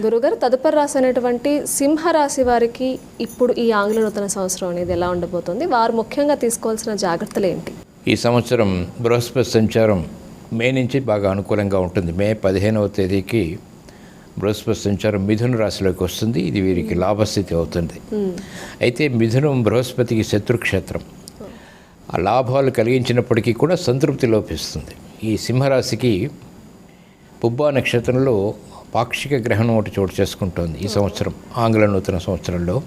గురుగారు తదుపరి రాశి అనేటువంటి సింహరాశి వారికి ఇప్పుడు ఈ ఆంగ్ల నూతన సంవత్సరం అనేది ఎలా ఉండబోతుంది? వారు ముఖ్యంగా తీసుకోవాల్సిన జాగ్రత్తలు ఏంటి? ఈ సంవత్సరం బృహస్పతి సంచారం మే నుంచి బాగా అనుకూలంగా ఉంటుంది. మే పదిహేనవ తేదీకి బృహస్పతి సంచారం మిథున రాశిలోకి వస్తుంది. ఇది వీరికి లాభస్థితి అవుతుంది. అయితే మిథునం బృహస్పతికి శత్రుక్షేత్రం. ఆ లాభాలు కలిగించినప్పటికీ కూడా సంతృప్తి లోపిస్తుంది. ఈ సింహరాశికి పుబ్బా నక్షత్రంలో పాక్షిక గ్రహణం ఒకటి చోటు చేసుకుంటోంది ఈ సంవత్సరం ఆంగ్ల నూతన సంవత్సరంలో.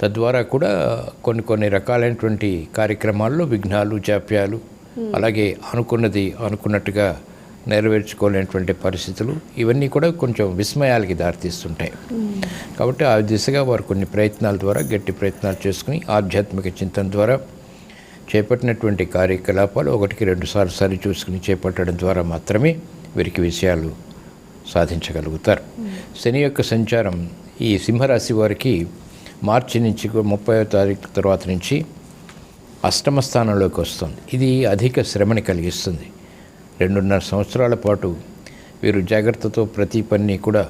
తద్వారా కూడా కొన్ని కొన్ని రకాలైనటువంటి కార్యక్రమాల్లో విఘ్నాలు జాప్యాలు అలాగే అనుకున్నది అనుకున్నట్టుగా నెరవేర్చుకోలేనటువంటి పరిస్థితులు ఇవన్నీ కూడా కొంచెం విస్మయాలకి దారితీస్తుంటాయి. కాబట్టి ఆ దిశగా వారు కొన్ని ప్రయత్నాల ద్వారా గట్టి ప్రయత్నాలు చేసుకుని ఆధ్యాత్మిక చింతన ద్వారా చేపట్టినటువంటి కార్యకలాపాలు ఒకటికి రెండుసార్లు సరి చూసుకుని చేపట్టడం ద్వారా మాత్రమే వీరికి విషయాలు సాధించగలుగుతారు. శని యొక్క సంచారం ఈ సింహరాశి వారికి మార్చి నుంచి ముప్పై తారీఖు తర్వాత నుంచి అష్టమ స్థానంలోకి వస్తుంది. ఇది అధిక శ్రమని కలిగిస్తుంది. రెండున్నర సంవత్సరాల పాటు వీరు జాగ్రత్తతో ప్రతి పని కూడా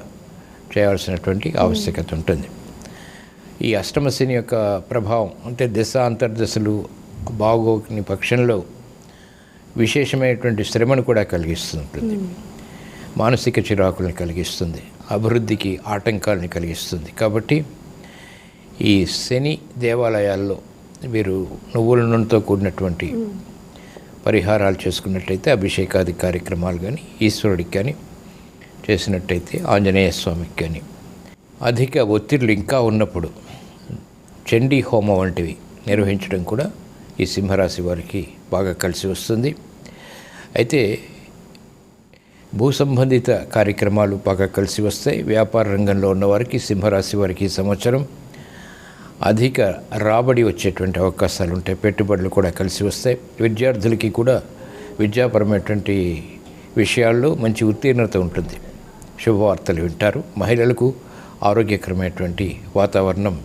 చేయాల్సినటువంటి ఆవశ్యకత ఉంటుంది. ఈ అష్టమ శని యొక్క ప్రభావం అంటే దశ అంతర్దశలు బాగోని పక్షంలో విశేషమైనటువంటి శ్రమను కూడా కలిగిస్తుంటుంది. మానసిక చిరాకులను కలిగిస్తుంది అభివృద్ధికి ఆటంకాలను కలిగిస్తుంది. కాబట్టి ఈ శని దేవాలయాల్లో వీరు నువ్వుల నూనెతో కూడినటువంటి పరిహారాలు చేసుకున్నట్టయితే అభిషేకాది కార్యక్రమాలు కానీ ఈశ్వరుడికి కానీ చేసినట్టయితే ఆంజనేయ స్వామికి కానీ అధిక ఒత్తిళ్ళు ఇంకా ఉన్నప్పుడు చండీ హోమం వంటివి నిర్వహించడం కూడా ఈ సింహరాశి వారికి బాగా కలిసి వస్తుంది. అయితే భూ సంబంధిత కార్యక్రమాలు బాగా కలిసి వస్తాయి. వ్యాపార రంగంలో ఉన్నవారికి సింహరాశి వారికి ఈ సంవత్సరం అధిక రాబడి వచ్చేటువంటి అవకాశాలు ఉంటాయి. పెట్టుబడులు కూడా కలిసి వస్తాయి. విద్యార్థులకి కూడా విద్యాపరమైనటువంటి విషయాల్లో మంచి ఉత్తీర్ణత ఉంటుంది. శుభవార్తలు వింటారు. మహిళలకు ఆరోగ్యకరమైనటువంటి వాతావరణం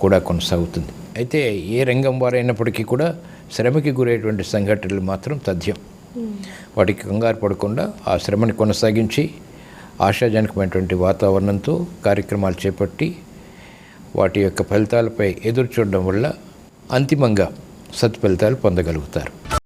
కూడా కొనసాగుతుంది. అయితే ఏ రంగం వారైనప్పటికీ కూడా శ్రమకి గురైనటువంటి సంఘటనలు మాత్రం తథ్యం. వాటికి కంగారు పడకుండా ఆ శ్రమని కొనసాగించి ఆశాజనకమైనటువంటి వాతావరణంతో కార్యక్రమాలు చేపట్టి వాటి యొక్క ఫలితాలపై ఎదురు చూడడం వల్ల అంతిమంగా సత్ఫలితాలు పొందగలుగుతారు.